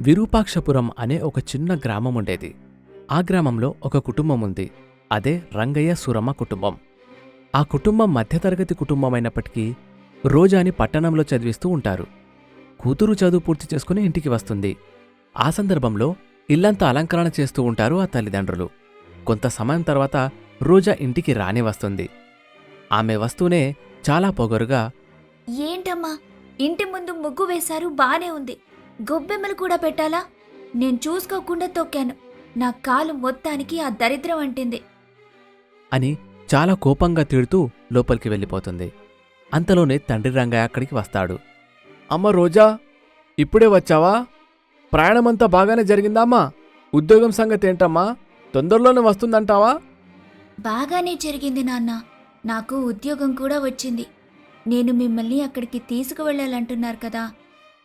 విరూపాక్షపురం అనే ఒక చిన్న గ్రామం ఉండేది. ఆ గ్రామంలో ఒక కుటుంబం ఉంది. అదే రంగయ్య సూరమ్మ కుటుంబం. ఆ కుటుంబం మధ్యతరగతి కుటుంబమైనప్పటికీ రోజాని పట్టణంలో చదివిస్తూ ఉంటారు. కూతురు చదువు పూర్తి చేసుకుని ఇంటికి వస్తుంది. ఆ సందర్భంలో ఇల్లంతా అలంకరణ చేస్తూ ఉంటారు ఆ తల్లిదండ్రులు. కొంత సమయం తర్వాత రోజా ఇంటికి రాని వస్తుంది. ఆమె వస్తూనే చాలా పొగరుగా ఏంటమ్మా? ఇంటి ముందు ముగ్గు వేశారు బానే ఉంది. గొబ్బెమ్మలు కూడా పెట్టాలా? నేను చూసుకోకుండా తొక్కాను. నా కాలు మొత్తానికి ఆ దరిద్రం అంటింది. అని చాలా కోపంగా తిడుతూ లోపలికి వెళ్ళిపోతుంది. అంతలోనే తండ్రి రంగయ్య అక్కడికి వస్తాడు. అమ్మ రోజా ఇప్పుడే వచ్చావా? ప్రయాణమంతా బాగానే జరిగిందా అమ్మా? ఉద్యోగం సంగతి ఏంటమ్మా? తొందరలోనే వస్తుందంటావా? బాగానే జరిగింది నాన్న. నాకు ఉద్యోగం కూడా వచ్చింది. నేను మిమ్మల్ని అక్కడికి తీసుకువెళ్ళాలంటున్నారు కదా.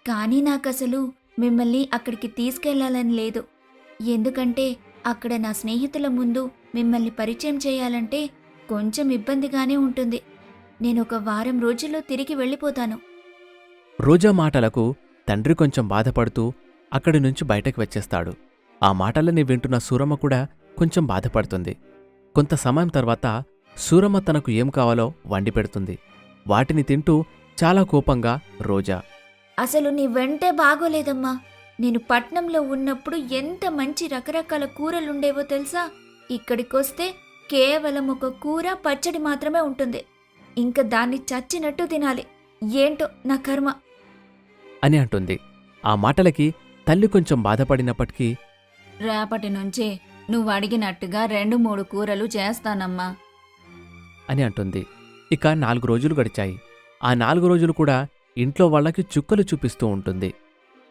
కానీ నాకసలు మిమ్మల్ని అక్కడికి తీసుకెళ్ళాలని లేదు. ఎందుకంటే అక్కడ నా స్నేహితుల ముందు మిమ్మల్ని పరిచయం చేయాలంటే కొంచెం ఇబ్బందిగానే ఉంటుంది. నేను ఒక వారం రోజుల్లో తిరిగి వెళ్ళిపోతాను. రోజా మాటలకు తండ్రి కొంచెం బాధపడుతూ అక్కడి నుంచి బయటకు వచ్చేస్తాడు. ఆ మాటలని వింటున్న సూరమ్మ కూడా కొంచెం బాధపడుతుంది. కొంత సమయం తర్వాత సూరమ్మ తనకు ఏం కావాలో వండి పెడుతుంది. వాటిని తింటూ చాలా కోపంగా రోజా అసలు నీ వెంటే బాగోలేదమ్మా. నేను పట్నంలో ఉన్నప్పుడు ఎంత మంచి రకరకాల కూరలుండేవో తెలుసా? ఇక్కడికొస్తే కేవలం ఒక కూర పచ్చడి మాత్రమే ఉంటుంది. ఇంకా దాన్ని చచ్చినట్టు తినాలి. ఏంటో నా కర్మ. అని అంటుంది. ఆ మాటలకి తల్లి కొంచెం బాధపడినప్పటికీ రేపటి నుంచి నువ్వు అడిగినట్టుగా రెండు మూడు కూరలు చేస్తానమ్మా. అని అంటుంది. ఇక నాలుగు రోజులు గడిచాయి. ఆ నాలుగు రోజులు కూడా ఇంట్లో వాళ్ళకి చుక్కలు చూపిస్తూ ఉంటుంది.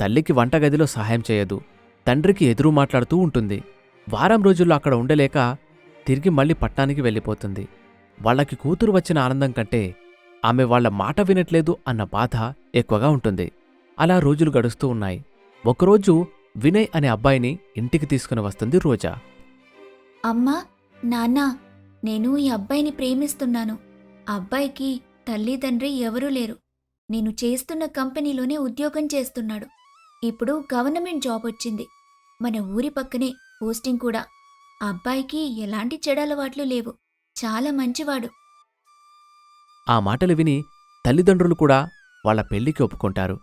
తల్లికి వంటగదిలో సహాయం చేయదు. తండ్రికి ఎదురు మాట్లాడుతూ ఉంటుంది. వారం రోజుల్లో అక్కడ ఉండలేక తిరిగి మళ్ళీ పట్నానికి వెళ్ళిపోతుంది. వాళ్ళకి కూతురు వచ్చిన ఆనందం కంటే ఆమె వాళ్ళ మాట వినట్లేదు అన్న బాధ ఎక్కువగా ఉంటుంది. అలా రోజులు గడుస్తూ ఉన్నాయి. ఒకరోజు వినయ్ అనే అబ్బాయిని ఇంటికి తీసుకుని వస్తుంది రోజా. అమ్మా నాన్నా నేను ఈ అబ్బాయిని ప్రేమిస్తున్నాను. అబ్బాయికి తల్లిదండ్రి ఎవరూ లేరు. నేను చేస్తున్న కంపెనీలోనే ఉద్యోగం చేస్తున్నాడు. ఇప్పుడు గవర్నమెంట్ జాబ్ వచ్చింది. మన ఊరి పక్కనే పోస్టింగ్ కూడా. ఆ అబ్బాయికి ఎలాంటి చెడలవాట్లు లేవు. చాలా మంచివాడు. ఆ మాటలు విని తల్లిదండ్రులు కూడా వాళ్ళ పెళ్ళికి ఒప్పుకుంటారు.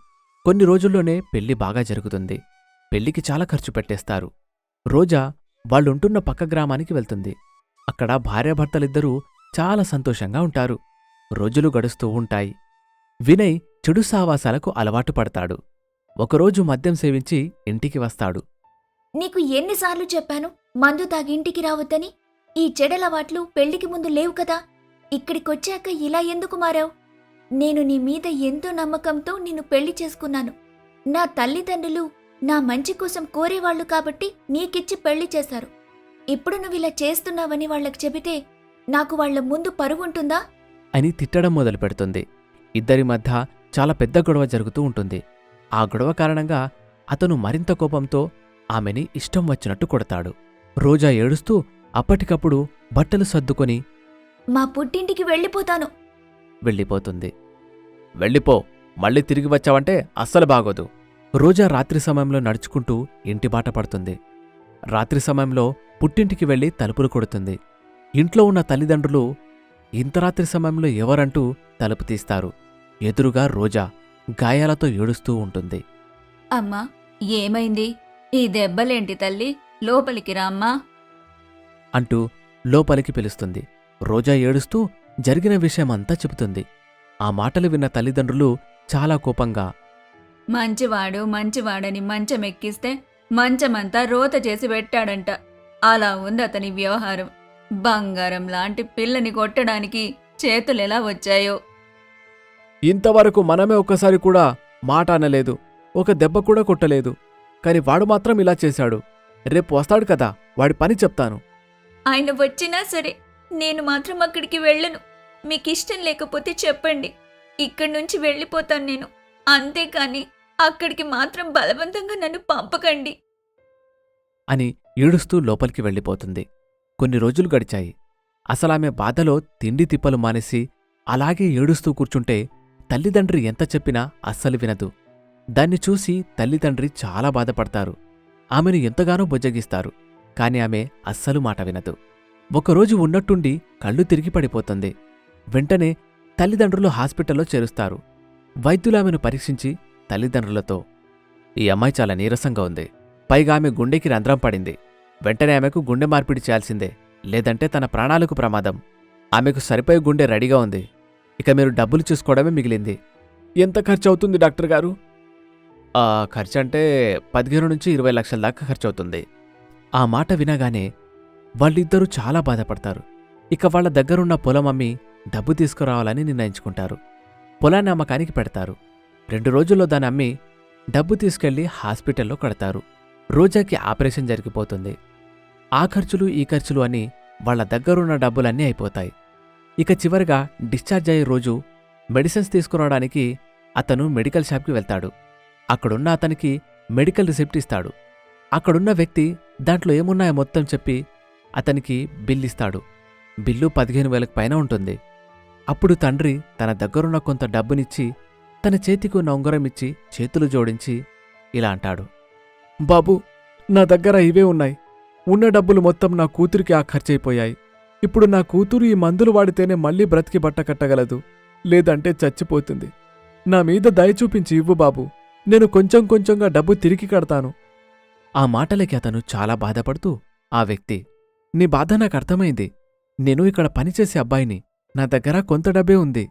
కొన్ని రోజుల్లోనే పెళ్ళి బాగా జరుగుతుంది. పెళ్ళికి చాలా ఖర్చు పెట్టేస్తారు. రోజా వాళ్ళుంటున్న పక్క గ్రామానికి వెళ్తుంది. అక్కడ భార్యాభర్తలిద్దరూ చాలా సంతోషంగా ఉంటారు. రోజులు గడుస్తూ ఉంటాయి. వినయ్ చెడు సావాసాలకు అలవాటు పడతాడు. ఒకరోజు మద్యం సేవించి ఇంటికి వస్తాడు. నీకు ఎన్నిసార్లు చెప్పాను మందు తాగి ఇంటికి రావద్దని? ఈ చెడలవాట్లు పెళ్ళికి ముందు లేవు కదా? ఇక్కడికొచ్చాక ఇలా ఎందుకు మారావు? నేను నీ మీద ఎంతో నమ్మకంతో నిన్ను పెళ్ళి చేసుకున్నాను. నా తల్లిదండ్రులు నా మంచి కోసం కోరేవాళ్ళు కాబట్టి నీకిచ్చి పెళ్ళి చేశారు. ఇప్పుడు నువ్వు ఇలా చేస్తున్నావని వాళ్ళకి చెబితే నాకు వాళ్ళ ముందు పరువుంటుందా అని తిట్టడం మొదలుపెడుతుంది. ఇద్దరి మధ్య చాలా పెద్ద గొడవ జరుగుతూ ఉంటుంది. ఆ గొడవ కారణంగా అతను మరింత కోపంతో ఆమెని ఇష్టం వచ్చినట్టు కొడతాడు. రోజా ఏడుస్తూ అప్పటికప్పుడు బట్టలు సర్దుకొని మా పుట్టింటికి వెళ్ళిపోతాను. వెళ్ళిపోతుంది. వెళ్ళిపో మళ్ళీ తిరిగి వచ్చావంటే అస్సలు బాగోదు. రోజా రాత్రి సమయంలో నడుచుకుంటూ ఇంటి బాట పడుతుంది. రాత్రి సమయంలో పుట్టింటికి వెళ్ళి తలుపులు కొడుతుంది. ఇంట్లో ఉన్న తల్లిదండ్రులు ఇంత రాత్రి సమయంలో ఎవరంటూ తలుపు తీస్తారు. ఎదురుగా రోజా గాయాలతో ఏడుస్తూ ఉంటుంది. అమ్మా ఏమైంది? ఈ దెబ్బలేంటి తల్లి? లోపలికి రామ్మా అంటూ లోపలికి పిలుస్తుంది. రోజా ఏడుస్తూ జరిగిన విషయమంతా చెబుతుంది. ఆ మాటలు విన్న తల్లిదండ్రులు చాలా కోపంగా మంచివాడు మంచివాడని మంచం ఎక్కిస్తే మంచమంతా రోత చేసి పెట్టాడంట. అలా ఉంది అతని వ్యవహారం. బంగారం లాంటి పిల్లని కొట్టడానికి చేతులెలా వచ్చాయో. ఇంతవరకు మనమే ఒక్కసారి కూడా మాట అనలేదు ఒక దెబ్బ కూడా కొట్టలేదు కాని వాడు మాత్రం ఇలా చేశాడు. రేపు వస్తాడు కదా వాడి పని చెప్తాను. ఆయన వచ్చినా సరే నేను మాత్రం అక్కడికి వెళ్ళను. మీకు ఇష్టం లేకపోతే చెప్పండి. ఇక్కడి నుంచి వెళ్ళిపోతాను నేను. అంతేకాని అక్కడికి మాత్రం బలవంతంగా నన్ను పంపకండి. అని ఏడుస్తూ లోపలికి వెళ్ళిపోతుంది. కొన్ని రోజులు గడిచాయి. అసలామె బాధలో తిండి తిప్పలు మానేసి అలాగే ఏడుస్తూ కూర్చుంటే తల్లిదండ్రి ఎంత చెప్పినా అస్సలు వినదు. దాన్ని చూసి తల్లిదండ్రి చాలా బాధపడతారు. ఆమెను ఎంతగానో బుజ్జగిస్తారు. కాని ఆమె అస్సలు మాట వినదు. ఒకరోజు ఉన్నట్టుండి కళ్ళు తిరిగి పడిపోతుంది. వెంటనే తల్లిదండ్రులు హాస్పిటల్లో చేరుస్తారు. వైద్యులు ఆమెను పరీక్షించి తల్లిదండ్రులతో ఈ అమ్మాయి చాలా నీరసంగా ఉంది. పైగా ఆమె గుండెకి రంధ్రం పడింది. వెంటనే ఆమెకు గుండె మార్పిడి చేయాల్సిందే లేదంటే తన ప్రాణాలకు ప్రమాదం. ఆమెకు సరిపోయే గుండె రెడీగా ఉంది. ఇక మీరు డబ్బులు చూసుకోవడమే మిగిలింది. ఎంత ఖర్చు అవుతుంది డాక్టర్ గారు? ఆ, ఖర్చు అంటే పదిహేను నుంచి ఇరవై లక్షల దాకా ఖర్చు అవుతుంది ఆ మాట వినగానే వాళ్ళిద్దరూ చాలా బాధపడతారు. ఇక వాళ్ళ దగ్గరున్న పొలం అమ్మి డబ్బు తీసుకురావాలని నిర్ణయించుకుంటారు. పొలాన్ని అమ్మకానికి పెడతారు. రెండు రోజుల్లో దాన్ని అమ్మి డబ్బు తీసుకెళ్ళి హాస్పిటల్లో కడతారు. రోజాకి ఆపరేషన్ జరిగిపోతుంది. ఆ ఖర్చులు ఈ ఖర్చులు అని వాళ్ళ దగ్గరున్న డబ్బులన్నీ అయిపోతాయి. ఇక చివరిగా డిశ్చార్జ్ అయ్యే రోజు మెడిసిన్స్ తీసుకురావడానికి అతను మెడికల్ షాప్కి వెళ్తాడు. అక్కడున్న అతనికి మెడికల్ రిసిప్ట్ ఇస్తాడు. అక్కడున్న వ్యక్తి దాంట్లో ఏమున్నాయో మొత్తం చెప్పి అతనికి బిల్ ఇస్తాడు. బిల్లు పదిహేను వేలకు పైన ఉంటుంది. అప్పుడు తండ్రి తన దగ్గరున్న కొంత డబ్బునిచ్చి తన చేతికి ఉన్న ఉంగరం ఇచ్చి చేతులు జోడించి ఇలా అంటాడు. బాబు నా దగ్గర ఇవే ఉన్నాయి. ఉన్న డబ్బులు మొత్తం నా కూతురికి ఆ ఖర్చయిపోయాయి. ఇప్పుడు నా కూతురు ఈ మందులు వాడితేనే మళ్ళీ బ్రతికి బట్ట కట్టగలదు. లేదంటే చచ్చిపోతుంది. నా మీద దయ చూపించి ఇవ్వు బాబు. నేను కొంచెం కొంచెంగా డబ్బు తిరిగి కడతాను. ఆ మాటలకి అతను చాలా బాధపడుతూ ఆ వ్యక్తి నీ బాధ నాకు అర్థమైంది. నేను ఇక్కడ పనిచేసే అబ్బాయిని నా దగ్గర కొంత డబ్బే ఉంది.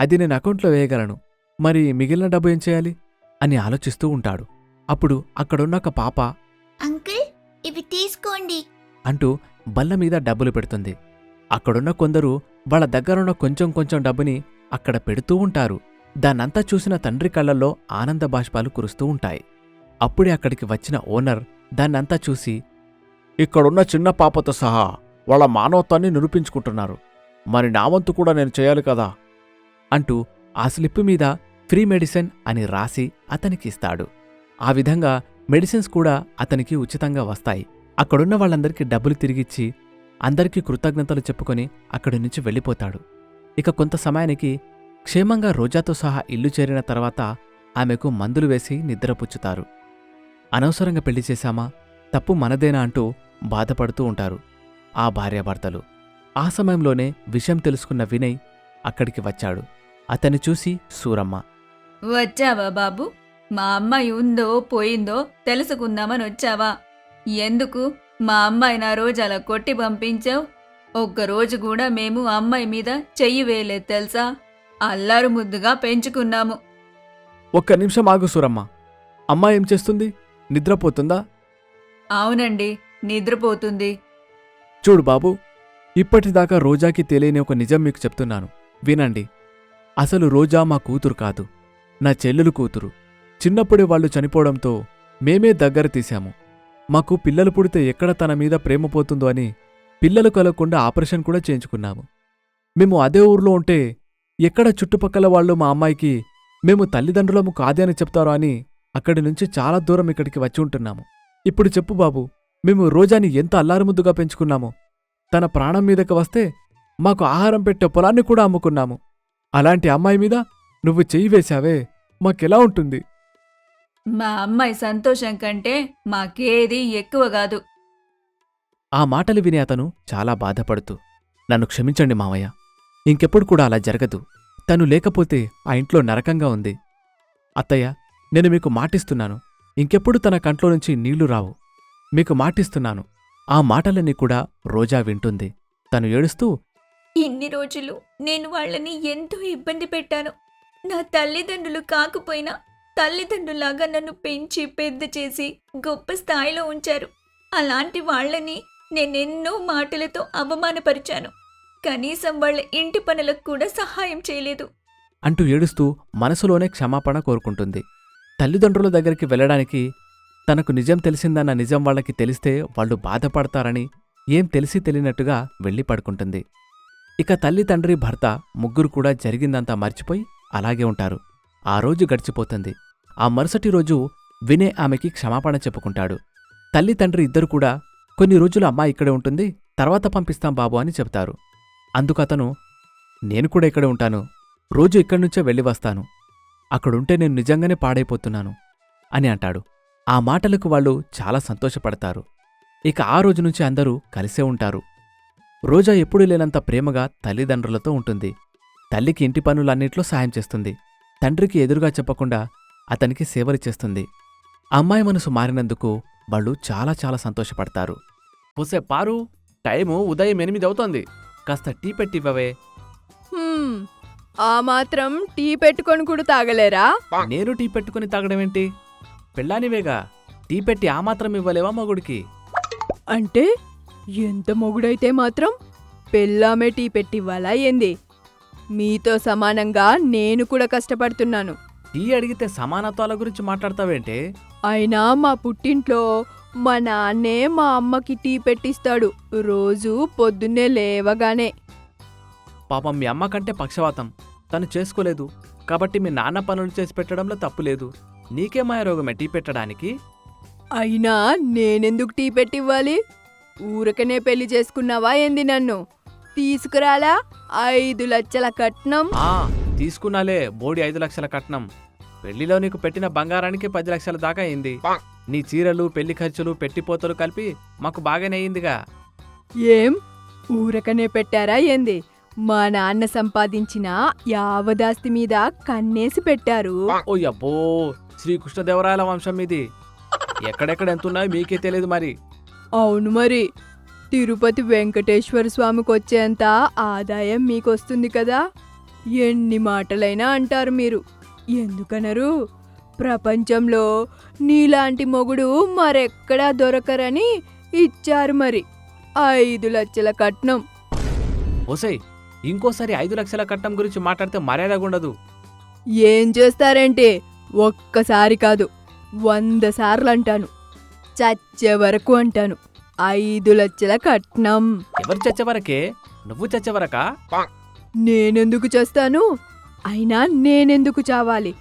అది నేను అకౌంట్లో వేయగలను. మరి మిగిలిన డబ్బు ఏం చేయాలి? అని ఆలోచిస్తూ ఉంటాడు. అప్పుడు అక్కడున్న ఒక పాప అంకుల్? ఇవి తీసుకోండి. అంటూ బల్ల మీద డబ్బులు పెడుతుంది. అక్కడున్న కొందరు వాళ్ళ దగ్గరున్న కొంచెం కొంచెం డబ్బుని అక్కడ పెడుతూ ఉంటారు. దాన్నంతా చూసిన తండ్రి కళ్ళల్లో ఆనంద బాష్పాలు కురుస్తూ ఉంటాయి. అప్పుడే అక్కడికి వచ్చిన ఓనర్ దాన్నంతా చూసి ఇక్కడున్న చిన్న పాపతో సహా వాళ్ళ మానవత్వాన్ని నిరూపించుకుంటున్నారు. మరి నా వంతు కూడా నేను చేయాలి కదా? అంటూ ఆ స్లిప్ మీద ఫ్రీ మెడిసిన్ అని రాసి అతనికి ఇస్తాడు ఆ విధంగా మెడిసిన్స్ కూడా అతనికి ఉచితంగా వస్తాయి. అక్కడున్న వాళ్ళందరికీ డబ్బులు తిరిగిచ్చి అందరికీ కృతజ్ఞతలు చెప్పుకొని అక్కడి నుంచి వెళ్ళిపోతాడు. ఇక కొంత సమయానికి క్షేమంగా రోజాతో సహా ఇల్లు చేరిన తర్వాత ఆమెకు మందులు వేసి నిద్రపుచ్చుతారు. అనవసరంగా పెళ్ళి చేశామా? తప్పు మనదేనా అంటూ బాధపడుతూ ఉంటారు ఆ భార్యాభర్తలు. ఆ సమయంలోనే విషయం తెలుసుకున్న వినయ్ అక్కడికి వచ్చాడు. అతన్ని చూసి సూరమ్మ. వచ్చావా బాబు? మా అమ్మాయి ఉందో పోయిందో తెలుసుకుందామని వచ్చావా? ఎందుకు? మా అమ్మాయి నా రోజు అలా కొట్టి పంపించావు. ఒక్కరోజు కూడా మేము అమ్మాయి మీద చెయ్యి వేయలేదు తెలుసా? అల్లారు ముద్దుగా పెంచుకున్నాము. ఒక్క నిమిషం ఆగు సూరమ్మ. అమ్మ ఏం చేస్తుంది? నిద్రపోతుందా? అవునండి నిద్రపోతుంది. చూడు బాబు ఇప్పటిదాకా రోజాకి తెలియని ఒక నిజం మీకు చెప్తున్నాను. వినండి. అసలు రోజా మా కూతురు కాదు. నా చెల్లెలు కూతురు. చిన్నప్పుడే వాళ్ళు చనిపోవడంతో మేమే దగ్గర తీశాము. మాకు పిల్లలు పుడితే ఎక్కడ తన మీద ప్రేమ పోతుందో అని పిల్లలు కలగకుండా ఆపరేషన్ కూడా చేయించుకున్నాము. మేము అదే ఊర్లో ఉంటే ఎక్కడ చుట్టుపక్కల వాళ్ళు మా అమ్మాయికి మేము తల్లిదండ్రులము కాదే అని చెప్తారో అని అక్కడి నుంచి చాలా దూరం ఇక్కడికి వచ్చి ఉంటున్నాము. ఇప్పుడు చెప్పు బాబు మేము రోజాని ఎంత అల్లారుముద్దుగా పెంచుకున్నామో. తన ప్రాణం మీదకి వస్తే మాకు ఆహారం పెట్టే పొలాన్ని కూడా అమ్ముకున్నాము. అలాంటి అమ్మాయి మీద నువ్వు చెయ్యి వేశావే మాకెలా ఉంటుంది? మా అమ్మాయి సంతోషం కంటే మాకేది ఎక్కువ కాదు. ఆ మాటలు విని అతను చాలా బాధపడుతూ నన్ను క్షమించండి మావయ్య ఇంకెప్పుడు కూడా అలా జరగదు. తను లేకపోతే ఆ ఇంట్లో నరకంగా ఉంది. అత్తయ్య నేను మీకు మాటిస్తున్నాను. ఇంకెప్పుడు తన కంట్లో నుంచి నీళ్ళు రావు. మీకు మాటిస్తున్నాను. ఆ మాటలన్నీ కూడా రోజా వింటుంది. తను ఏడుస్తూ ఇన్ని రోజులు నేను వాళ్ళని ఎంతో ఇబ్బంది పెట్టాను. నా తల్లిదండ్రులు కాకపోయినా తల్లిదండ్రులాగా నన్ను పెంచి పెద్ద చేసి గొప్ప స్థాయిలో ఉంచారు. అలాంటి వాళ్ళని నేనెన్నో మాటలతో అవమానపరిచాను. కనీసం వాళ్ళ ఇంటి పనులకు కూడా సహాయం చేయలేదు. అంటూ ఏడుస్తూ మనసులోనే క్షమాపణ కోరుకుంటుంది. తల్లిదండ్రుల దగ్గరికి వెళ్ళడానికి తనకు నిజం తెలిసిందన్న నిజం వాళ్ళకి తెలిస్తే వాళ్ళు బాధపడతారని ఏం తెలిసి తెలియనట్టుగా వెళ్ళి పడుకుంటుంది. ఇక తల్లి తండ్రి భర్త ముగ్గురు కూడా జరిగిందంతా మర్చిపోయి అలాగే ఉంటారు. ఆ రోజు గడిచిపోతుంది. ఆ మరుసటి రోజు వినే ఆమెకి క్షమాపణ చెప్పుకుంటాడు. తల్లి తండ్రి ఇద్దరు కూడా కొన్ని రోజులు అమ్మాయి ఇక్కడే ఉంటుంది తర్వాత పంపిస్తాం బాబు అని చెబుతారు. అందుకతను నేను కూడా ఇక్కడే ఉంటాను. రోజు ఇక్కడి నుంచే వెళ్ళి వస్తాను. అక్కడుంటే నేను నిజంగానే పాడైపోతున్నాను అని అంటాడు. ఆ మాటలకు వాళ్ళు చాలా సంతోషపడతారు. ఇక ఆ రోజు నుంచి అందరూ కలిసే ఉంటారు. రోజా ఎప్పుడూ లేనంత ప్రేమగా తల్లిదండ్రులతో ఉంటుంది. తల్లికి ఇంటి పనులన్నిట్లో సాయం చేస్తుంది. తండ్రికి ఎదురుగా చెప్పకుండా అతనికి సేవలు చేస్తుంది అమ్మాయి మనసు మారినందుకు వాళ్ళు చాలా చాలా సంతోషపడతారు. పుసే పారు. టైము ఉదయం ఎనిమిది అవుతోంది. కాస్త టీ పెట్టివ్వవే. ఆ మాత్రం టీ పెట్టుకొని కూడా తాగలేరా? నేను టీ పెట్టుకుని తాగడమేంటి? పెళ్ళానివేగా టీ పెట్టి ఆ మాత్రం ఇవ్వలేవా మగుడికి? అంటే ఎంత మొగుడైతే మాత్రం పెళ్ళామే టీ పెట్టివ్వాలా ఏంది? మీతో సమానంగా నేను కూడా కష్టపడుతున్నాను. టీ అడిగితే సమానత్వాల గురించి మాట్లాడతావేంటే? అయినా మా పుట్టింట్లో మా నాన్నే మా అమ్మకి టీ పెట్టిస్తాడు. రోజు పొద్దున్నే లేవగానే. పాపం మీ అమ్మ కంటే పక్షవాతం. తను చేసుకోలేదు. కాబట్టి మీ నాన్న పనులు చేసి పెట్టడంలో తప్పు లేదు. నీకే మాయరోగమే టీ పెట్టడానికి? అయినా నేనెందుకు టీ పెట్టివ్వాలి? ఊరకనే పెళ్ళి చేసుకున్నావా ఏంది నన్ను? తీసుకురాలా? ఐదు లక్షల కట్నం. ఆ తీసుకున్నాలే. బోడి ఐదు లక్షల కట్నం. పెళ్ళిలో నీకు పెట్టిన బంగారానికి పది లక్షల దాకా అయింది. నీ చీరలు పెళ్ళి ఖర్చులు పెట్టిపోతలు కలిపి మాకు బాగానే అయిందిగా. ఏం? ఊరకనే పెట్టారా ఏంది? మా నాన్న సంపాదించిన యావదాస్తి మీద కన్నేసి పెట్టారు. ఓ అబ్బో శ్రీకృష్ణదేవరాయల వంశం ఇది ఎక్కడెక్కడ ఎంతున్నాయో మీకే తెలియదు మరి. అవును మరి. తిరుపతి వెంకటేశ్వర స్వామికి వచ్చేంత ఆదాయం మీకొస్తుంది కదా? ఎన్ని మాటలైనా అంటారు మీరు. ఎందుకనరు? ప్రపంచంలో నీలాంటి మొగుడు మరెక్కడా దొరకరని ఇచ్చారు మరి. ఐదు లక్షల కట్నం. ఓసై ఇంకోసారి ఐదు లక్షల కట్నం గురించి మాట్లాడితే మర్యాదగా ఉండదు. ఏం చేస్తారంటే ఒక్కసారి కాదు వంద సార్లు అంటాను. చచ్చే వరకు అంటాను. ఐదు లక్షల కట్నం. ఎవరు చచ్చేవరకే? నువ్వు చచ్చేవరకా? నేనెందుకు చేస్తాను? అయినా నేనెందుకు చావాలి?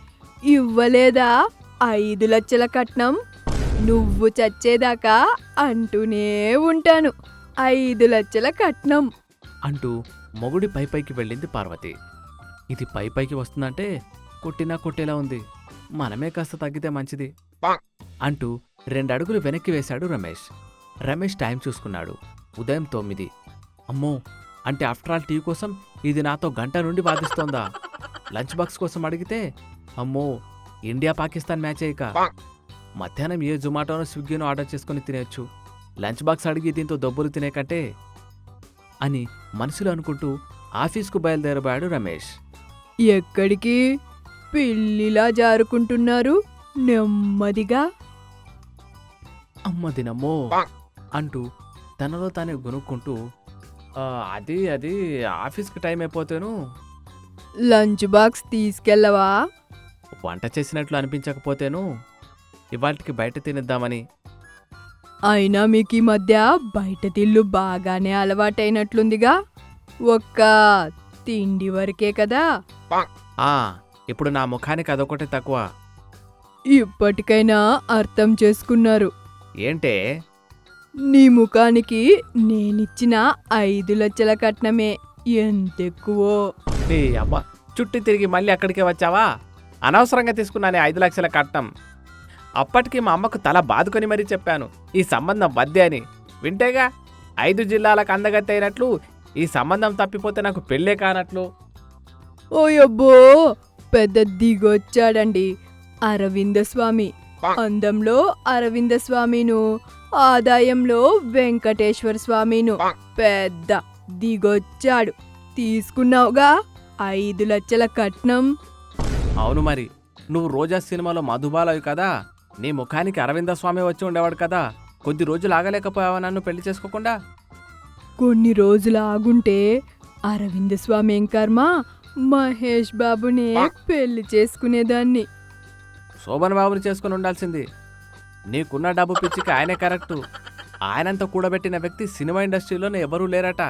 ఇవ్వలేదా ఐదు లక్షల కట్నం? నువ్వు చచ్చేదాకా అంటూనే ఉంటాను. ఐదు లక్షల కట్నం. అంటూ మొగుడి పై పైకి వెళ్ళింది పార్వతి. ఇది పై పైకి వస్తుందంటే కొట్టినా కొట్టేలా ఉంది. మనమే కాస్త తగ్గితే మంచిది. అంటూ రెండడుగులు వెనక్కి వేశాడు రమేష్. రమేష్ టైం చూసుకున్నాడు. ఉదయం తొమ్మిది. అమ్మో అంటే ఆఫ్టర్ ఆల్ టీ కోసం ఇది నాతో గంట నుండి బాధిస్తోందా? లంచ్ బాక్స్ కోసం అడిగితే అమ్మో ఇండియా పాకిస్తాన్ మ్యాచ్ అయ్యక మధ్యాహ్నం ఏ జొమాటోనో స్విగ్గీనో ఆర్డర్ చేసుకుని తినేయొచ్చు. లంచ్ బాక్స్ అడిగి దీంతో దొబ్బులు తినే కంటే అని మనసులో అనుకుంటూ ఆఫీస్కు బయలుదేరబాడు రమేష్. ఎక్కడికి? పిల్లిలా జారుకుంటున్నారు. నెమ్మదిగా. అమ్మ దినమ్మో. అంటూ తనలో తానే గొనుక్కుంటూ "ఆ, అది అది ఆఫీస్కి టైం అయిపోతేను. లంచ్ బాక్స్ తీసుకెళ్ళవా? వంట చేసినట్లు అనిపించకపోతేను ఇవాటికి బయట తినేద్దామని. అయినా మీకు ఈ మధ్య బయట తిల్లు బాగానే అలవాటైనట్లుందిగా. ఒక్క తిండి వరకే కదా? ఆ ఇప్పుడు నా ముఖానికి అదొకటే తక్కువ. ఇప్పటికైనా అర్థం చేసుకున్నారు. ఏంటే? నీ ముఖానికి నేనిచ్చిన ఐదు లక్షల కట్నమే. ఎంతెక్కువో. నీ అబ్బా చుట్టి తిరిగి మళ్ళీ అక్కడికే వచ్చావా? అనవసరంగా తీసుకున్నానే ఐదు లక్షల కట్నం. అప్పటికి మా అమ్మకు తల బాదుకొని మరీ చెప్పాను ఈ సంబంధం వద్దే అని. వింటేగా? ఐదు జిల్లాలకు అందగత్తి అయినట్లు ఈ సంబంధం తప్పిపోతే నాకు పెళ్ళే కానట్లు. ఓయబ్బో పెద్ద దిగొచ్చాడండి అరవింద స్వామి అందంలో అరవింద స్వామిను ఆదాయంలో వెంకటేశ్వర స్వామిను పెద్ద దిగొచ్చాడు. తీసుకున్నావుగా? ఐదు లక్షల కట్నం. అవును మరి. నువ్వు రోజా సినిమాలో మధుబాలవి కదా? నీ ముఖానికి అరవింద స్వామి వచ్చి ఉండేవాడు కదా? కొద్ది రోజులు ఆగలేకపోయావా నన్ను పెళ్ళి చేసుకోకుండా? కొన్ని రోజులు ఆగుంటే అరవింద స్వామి ఏం కర్మ? మహేష్ బాబునే పెళ్ళి చేసుకునేదాన్ని. శోభన్ బాబుని చేసుకుని ఉండాల్సింది. నీకున్న డబ్బు పిచ్చికి ఆయనే కరెక్టు. ఆయనంత కూడబెట్టిన వ్యక్తి సినిమా ఇండస్ట్రీలోనే ఎవరూ లేరట.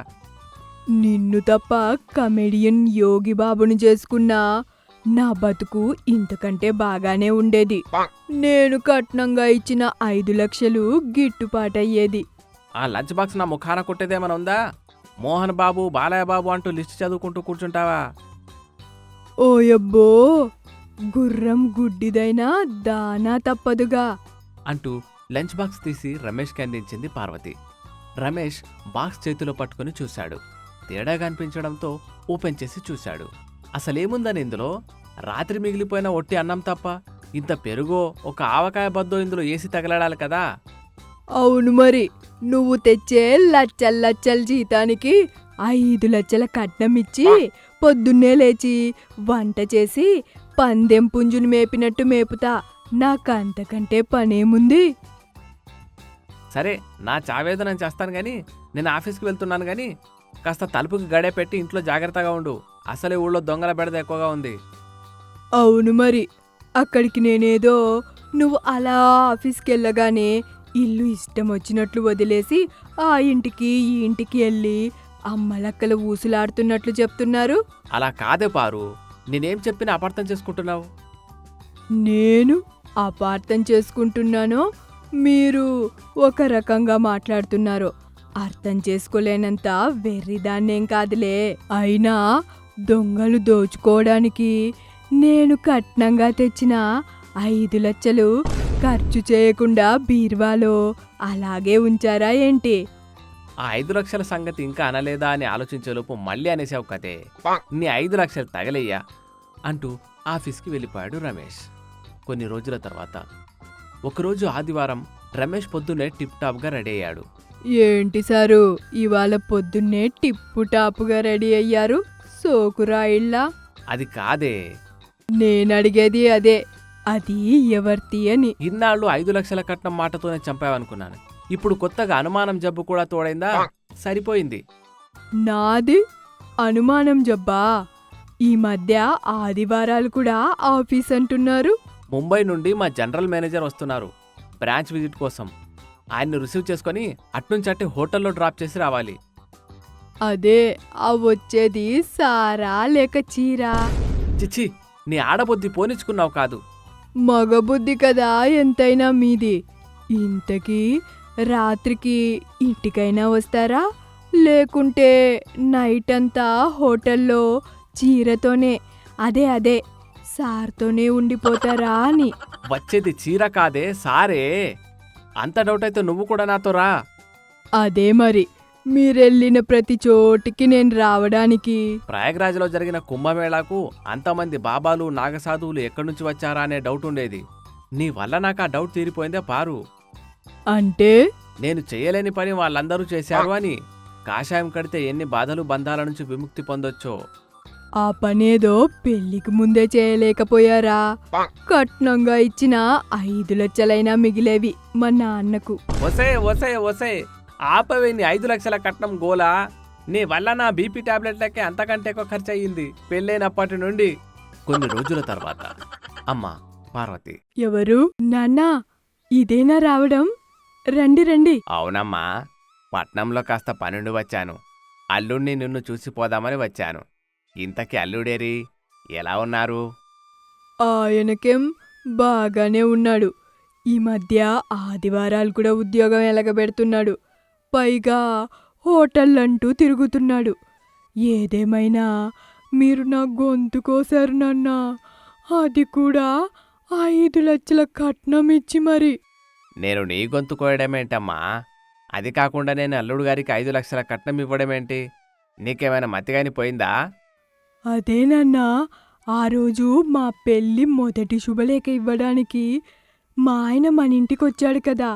నిన్ను తప్ప కమెడియన్ యోగి బాబుని చేసుకున్నా నా బతుకు ఇంతకంటే బాగానే ఉండేది. నేను కట్నంగా ఇచ్చిన ఐదు లక్షలు గిట్టుబాటయ్యేది. ఆ లంచ్ బాక్స్ నా ముఖాన కొట్టేదేమైనా ఉందా? మోహన్ బాబు బాలయ్య బాబు అంటూ లిస్ట్ చదువుకుంటూ కూర్చుంటావా? ఓయబ్బో గుర్రం గుడ్డిదైనా దానా తప్పదుగా. అంటూ లంచ్ బాక్స్ తీసి రమేష్కి అందించింది పార్వతి. రమేష్ బాక్స్ చేతిలో పట్టుకుని చూశాడు. తేడాగా అనిపించడంతో ఓపెన్ చేసి చూశాడు. అసలేముందని ఇందులో? రాత్రి మిగిలిపోయిన ఒట్టి అన్నం తప్ప ఇంత పెరుగో ఒక ఆవకాయ బద్దో ఇందులో ఏసి తగలడాలి కదా? అవును మరి. నువ్వు తెచ్చే లచ్చల లచ్చల జీతానికి ఐదు లక్షల కట్నం ఇచ్చి పొద్దున్నే లేచి వంట చేసి పందెం పుంజుని మేపినట్టు మేపుతా. నాకంతకంటే పనేముంది? సరే నా చావేదనం చేస్తాను గాని నేను ఆఫీస్కి వెళ్తున్నాను గాని కాస్త తలుపుకి గడే పెట్టి ఇంట్లో జాగ్రత్తగా ఉండు. అసలే ఊళ్ళో దొంగల బెడద ఎక్కువగా ఉంది. అవును మరి. అక్కడికి నేనేదో నువ్వు అలా ఆఫీస్కి వెళ్ళగానే ఇల్లు ఇష్టం వచ్చినట్లు వదిలేసి ఆ ఇంటికి ఈ ఇంటికి వెళ్ళి అమ్మలక్కల ఊసులాడుతున్నట్లు చెప్తున్నారు. అలా కాదే పారు. నేనేం చెప్పినా అపార్థం చేసుకుంటున్నావు? నేను? అపార్థం చేసుకుంటున్నానో మీరు ఒక రకంగా మాట్లాడుతున్నారు అర్థం చేసుకోలేనంత వెర్రిదాన్నేం కాదులే. అయినా దొంగలు దోచుకోవడానికి నేను కట్నంగా తెచ్చిన ఐదు లక్షలు ఖర్చు చేయకుండా బీర్వాలో అలాగే ఉంచారా ఏంటి? ఆ ఐదు లక్షల సంగతి ఇంకా అనలేదా అని ఆలోచించేలోపు మళ్ళీ అనేసావు కదే. నీ ఐదు లక్షలు తగలయ్యా అంటూ ఆఫీస్కి వెళ్ళిపోయాడు రమేష్. కొన్ని రోజుల తర్వాత. ఒకరోజు ఆదివారం రమేష్ పొద్దున్నే టిప్ టాప్గా రెడీ అయ్యాడు. ఏంటి సారు? ఇవాళ పొద్దున్నే టిప్పు టాపుగా రెడీ అయ్యారు? సోకురాయిళ్ళా అది కాదే. నేనడిగేది అదే. అది ఎవరిది అని. ఇన్నాళ్ళు ఐదు లక్షల కట్నం మాటతోనే చంపావనుకున్నాను. ఇప్పుడు కొత్తగా అనుమానం జబ్బు కూడా తోడైందా? సరిపోయింది. నాది అనుమానం జబ్బా? ఈ మధ్య ఆదివారాలు కూడా ఆఫీస్ అంటున్నారు. ముంబై నుండి మా జనరల్ మేనేజర్ వస్తున్నారు. బ్రాంచ్ విజిట్ కోసం. ఆయన్ని రిసీవ్ చేసుకొని అట్నుంచట్టే హోటల్లో డ్రాప్ చేసి రావాలి. అదే ఆ వచ్చేది సారా లేక చీరా? చిచ్చి నీ ఆడబుద్ధి పోనిచ్చుకున్నావు కాదు. మగబుద్ధి కదా ఎంతైనా మీది. ఇంతకీ రాత్రికి ఇంటికైనా వస్తారా? లేకుంటే నైట్ అంతా హోటల్లో చీరతోనే. అదే అదే. సార్తోనే ఉండిపోతారా అని. వచ్చేది చీర కాదే సారే. అంత డౌట్ అయితే నువ్వు కూడా నాతో రా. అదే మరి. మీరెళ్ళిన ప్రతి చోటికి నేను రావడానికి. ప్రయాగ్రాజ్లో జరిగిన కుంభమేళాకు అంతమంది బాబాలు నాగసాధువులు ఎక్కడి నుంచి వచ్చారా అనే డౌట్ ఉండేది. నీ వల్ల నాకు ఆ డౌట్ తీరిపోయిందే పారు. అంటే? నేను చేయలేని పని వాళ్ళందరూ చేశారు అని కాషాయం కడితే ఎన్ని బాధలు బంధాల నుంచి విముక్తి పొందొచ్చో. ఆ పనేదో పెళ్ళికి ముందే చేయలేకపోయారా? కట్నంగా ఇచ్చిన ఐదు లక్షలైనా మిగిలేవి మా నాన్నకు. ఒసే ఒసే ఒసే. ఆపవే నీ ఐదు లక్షల కట్నం గోలా? నీ వల్ల నా బీపీ టాబ్లెట్లకే అంతకంటే ఎక్కువ ఖర్చు అయ్యింది పెళ్ళైనప్పటి నుండి. కొన్ని రోజుల తర్వాత. అమ్మా పార్వతి. ఎవరు? నాన్నా ఇదేనా రావడం? రండి రండి. అవునమ్మా పట్నంలో కాస్త పనుండి వచ్చాను. అల్లుడిని నిన్ను చూసిపోదామని వచ్చాను. ఇంతకీ అల్లుడేరి ఎలా ఉన్నారు? ఆయనకేం బాగానే ఉన్నాడు. ఈ మధ్య ఆదివారాలు కూడా ఉద్యోగం ఎలగబెడుతున్నాడు. పైగా హోటళ్ళంటూ తిరుగుతున్నాడు. ఏదేమైనా మీరు నా గొంతు కోసారు నాన్నా. అది కూడా ఐదు లక్షల కట్నం ఇచ్చి మరి. నేను నీ గొంతు కోయడమేంటమ్మా అది కాకుండా నేను అల్లుడు గారికి ఐదు లక్షల కట్నం ఇవ్వడమేంటి నీకేమైనా మతిగాని పోయిందా అదేనన్నా ఆ రోజు మా పెళ్ళి మొదటి శుభలేఖ ఇవ్వడానికి మా ఆయన మన ఇంటికి వచ్చాడు కదా.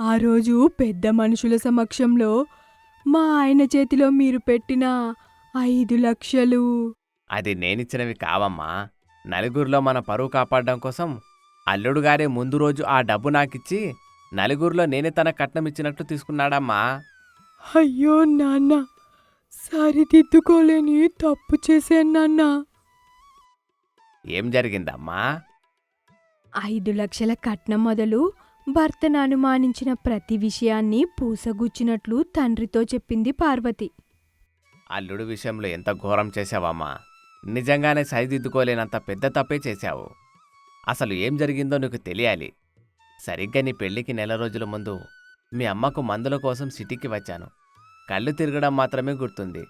ఆ రోజు పెద్ద మనుషుల సమక్షంలో మా ఆయన చేతిలో మీరు పెట్టిన ఐదు లక్షలు. అది నేనిచ్చినవి కావమ్మా. నలుగురిలో మన పరువు కాపాడడం కోసం అల్లుడు గారే ముందు రోజు ఆ డబ్బు నాకిచ్చి నలుగురిలో నేనే తన కట్నం ఇచ్చినట్టు తీసుకున్నాడమ్మా. అయ్యో నాన్న సరిదిద్దుకోలేని తప్పు చేశాను నాన్న. ఏం జరిగిందమ్మా? ఐదు లక్షల కట్నం మొదలు భర్తను అనుమానించిన ప్రతి విషయాన్ని పూసగుచ్చినట్లు తండ్రితో చెప్పింది పార్వతి. అల్లుడు విషయంలో ఎంత ఘోరం చేశావమ్మా? నిజంగానే సరిదిద్దుకోలేనంత పెద్ద తప్పే చేశావు. అసలు ఏం జరిగిందో నీకు తెలియాలి. సరిగ్గా నీ పెళ్ళికి నెల రోజుల ముందు మీ అమ్మకు మందుల కోసం సిటీకి వచ్చాను. కళ్ళు తిరగడం మాత్రమే గుర్తుంది.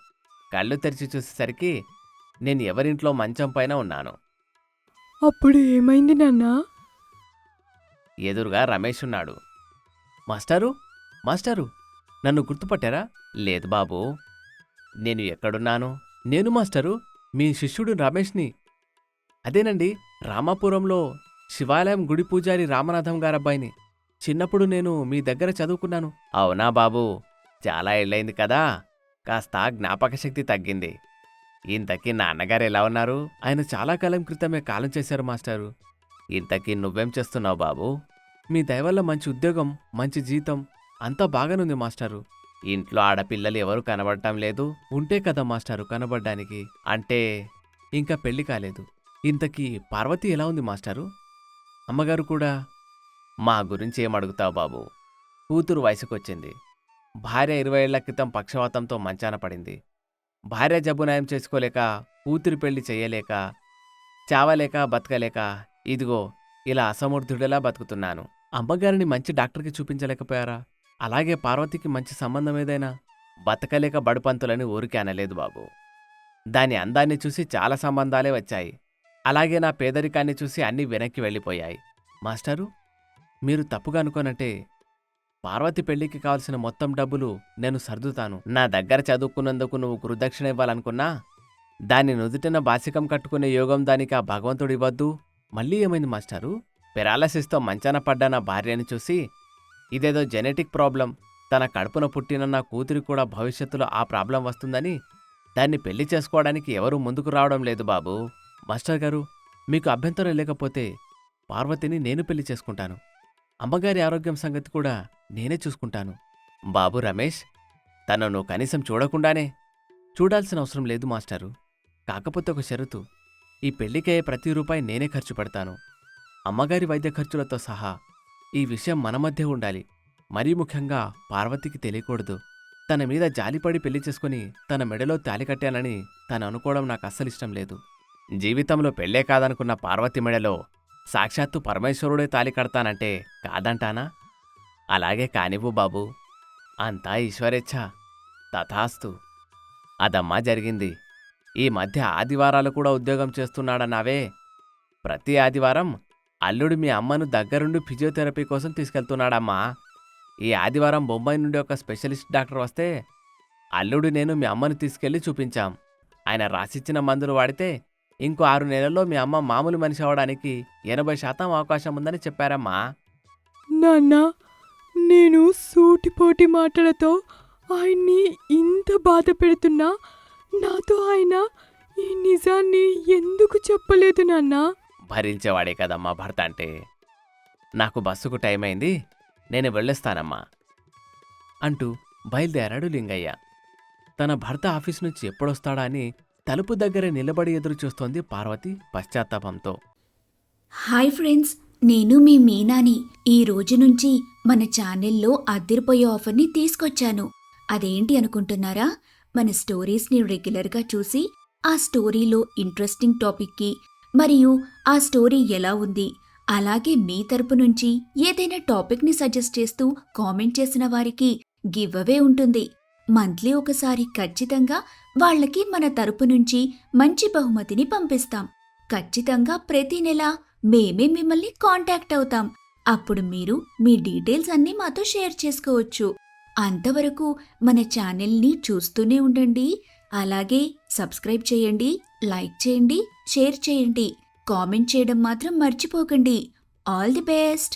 కళ్ళు తెరిచి చూసేసరికి నేను ఎవరింట్లో మంచం పైన ఉన్నాను. అప్పుడు ఏమైంది నాన్నా? ఎదురుగా రమేష్ ఉన్నాడు. మాస్టారు? మాస్టారు నన్ను గుర్తుపట్టారా? లేదు బాబు. నేను ఎక్కడున్నాను? నేను మాస్టరు? మీ శిష్యుడు రమేష్ని. అదేనండి రామాపురంలో శివాలయం గుడి పూజారి రామనాథం గారబ్బాయిని. చిన్నప్పుడు నేను మీ దగ్గర చదువుకున్నాను. అవునా బాబు? చాలా ఏళ్ళైంది కదా. కాస్త జ్ఞాపక శక్తి తగ్గింది. ఇంతకీ నాన్నగారు ఎలా ఉన్నారు? ఆయన చాలా కాలం క్రితమే కాలం చేశారు మాస్టారు. ఇంతకీ నువ్వేం చేస్తున్నావు బాబు? మీ దయవల్ల మంచి ఉద్యోగం మంచి జీతం అంతా బాగానుంది మాస్టారు. ఇంట్లో ఆడపిల్లలు ఎవరు కనబడటం లేదు. ఉంటే కదా మాస్టారు కనబడ్డానికి. అంటే ఇంకా పెళ్ళి కాలేదు. ఇంతకీ పార్వతి ఎలా ఉంది మాస్టారు? అమ్మగారు కూడా మా గురించి ఏం అడుగుతావు బాబు? కూతురు వయసుకొచ్చింది. భార్య ఇరవై ఏళ్ళ క్రితం పక్షవాతంతో మంచాన పడింది. భార్య జబ్బు నయం చేసుకోలేక కూతురు పెళ్ళి చేయలేక చావలేక బతకలేక ఇదిగో ఇలా అసమర్థుడిలా బతుకుతున్నాను. అమ్మగారిని మంచి డాక్టర్కి చూపించలేకపోయారా? అలాగే పార్వతికి మంచి సంబంధం ఏదైనా? బతకలేక బడుపంతులని ఊరికే అనలేదు బాబు. దాని అందాన్ని చూసి చాలా సంబంధాలే వచ్చాయి. అలాగే నా పేదరికాన్ని చూసి అన్నీ వెనక్కి వెళ్ళిపోయాయి. మాస్టారు మీరు తప్పుగా అనుకోనంటే పార్వతి పెళ్ళికి కావలసిన మొత్తం డబ్బులు నేను సర్దుతాను. నా దగ్గర చదువుకున్నందుకు నువ్వు గురుదక్షిణ ఇవ్వాలనుకున్నా దాన్ని నుదుటిన బాసికం కట్టుకునే యోగం దానికి ఆ భగవంతుడు ఇవ్వద్దు. మళ్ళీ ఏమైంది మాస్టారు? పెరాలసిస్తో మంచాన పడ్డ నా భార్యని చూసి ఇదేదో జెనెటిక్ ప్రాబ్లం. తన కడుపున పుట్టిన నా కూతురి కూడా భవిష్యత్తులో ఆ ప్రాబ్లం వస్తుందని దాన్ని పెళ్ళి చేసుకోవడానికి ఎవరూ ముందుకు రావడం లేదు బాబు. మాస్టర్ గారు మీకు అభ్యంతరం లేకపోతే పార్వతిని నేను పెళ్ళి చేసుకుంటాను. అమ్మగారి ఆరోగ్యం సంగతి కూడా నేనే చూసుకుంటాను. బాబు రమేష్ తనను కనీసం చూడకుండానే చూడాల్సిన అవసరం లేదు మాస్టారు. కాకపోతే ఒక షరతు. ఈ పెళ్ళికయ్యే ప్రతి రూపాయి నేనే ఖర్చు పెడతాను. అమ్మగారి వైద్య ఖర్చులతో సహా ఈ విషయం మన మధ్య ఉండాలి. మరీ ముఖ్యంగా పార్వతికి తెలియకూడదు. తన మీద జాలిపడి పెళ్ళి చేసుకుని తన మెడలో తాలి కట్టానని తను అనుకోవడం నాకు అస్సలు ఇష్టం లేదు. జీవితంలో పెళ్ళే కాదనుకున్న పార్వతి మెడలో సాక్షాత్తు పరమేశ్వరుడే తాలి కడతానంటే కాదంటానా? అలాగే కానివ్వు బాబు. అంతా ఈశ్వరేచ్ఛ. తథాస్తు. అదమ్మా జరిగింది. ఈ మధ్య ఆదివారాలు కూడా ఉద్యోగం చేస్తున్నాడన్నావే. ప్రతి ఆదివారం అల్లుడు మీ అమ్మను దగ్గరుండి ఫిజియోథెరపీ కోసం తీసుకెళ్తున్నాడమ్మా. ఈ ఆదివారం బొంబాయి నుండి ఒక స్పెషలిస్ట్ డాక్టర్ వస్తే అల్లుడు నేను మీ అమ్మను తీసుకెళ్ళి చూపించాం. ఆయన రాసిచ్చిన మందులు వాడితే ఇంకో ఆరు నెలల్లో మీ అమ్మ మామూలు మనిషి అవడానికి ఎనభై శాతం అవకాశం ఉందని చెప్పారమ్మా. నాన్నా నేను సూటిపోటి మాటలతో ఆయన్ని ఇంత బాధ పెడుతున్నా? నాతో ఆయన ఈ నిజాన్ని ఎందుకు చెప్పలేదు నాన్నా? భరించేవాడే కదమ్మా భర్త అంటే. నాకు బస్సుకు టైం అయింది నేను వెళ్ళొస్తానమ్మా అంటూ బయలుదేరాడు లింగయ్య. తన భర్త ఆఫీస్ నుంచి ఎప్పుడొస్తాడా అని తలుపు దగ్గర నిలబడి ఎదురు చూస్తోంది పార్వతి పశ్చాత్తాపంతో. హాయ్ ఫ్రెండ్స్ నేను మీ మీనాని. ఈ రోజు నుంచి మన ఛానల్లో అద్దరిపోయే ఆఫర్ని తీసుకొచ్చాను. అదేంటి అనుకుంటున్నారా? మన స్టోరీస్ని రెగ్యులర్గా చూసి ఆ స్టోరీలో ఇంట్రెస్టింగ్ టాపిక్కి మరియు ఆ స్టోరీ ఎలా ఉంది అలాగే మీ తరపు నుంచి ఏదైనా టాపిక్ని సజెస్ట్ చేస్తూ కామెంట్ చేసిన వారికి గివ్ అవే ఉంటుంది. మంత్లీ ఒకసారి ఖచ్చితంగా వాళ్ళకి మన తరపు నుంచి మంచి బహుమతిని పంపిస్తాం. ఖచ్చితంగా ప్రతి నెల మేమే మిమ్మల్ని కాంటాక్ట్ అవుతాం. అప్పుడు మీరు మీ డీటెయిల్స్ అన్నీ మాతో షేర్ చేసుకోవచ్చు. అంతవరకు మన ఛానల్ని చూస్తూనే ఉండండి. అలాగే సబ్స్క్రైబ్ చేయండి లైక్ చేయండి షేర్ చేయండి. కామెంట్ చేయడం మాత్రం మర్చిపోకండి. All the best!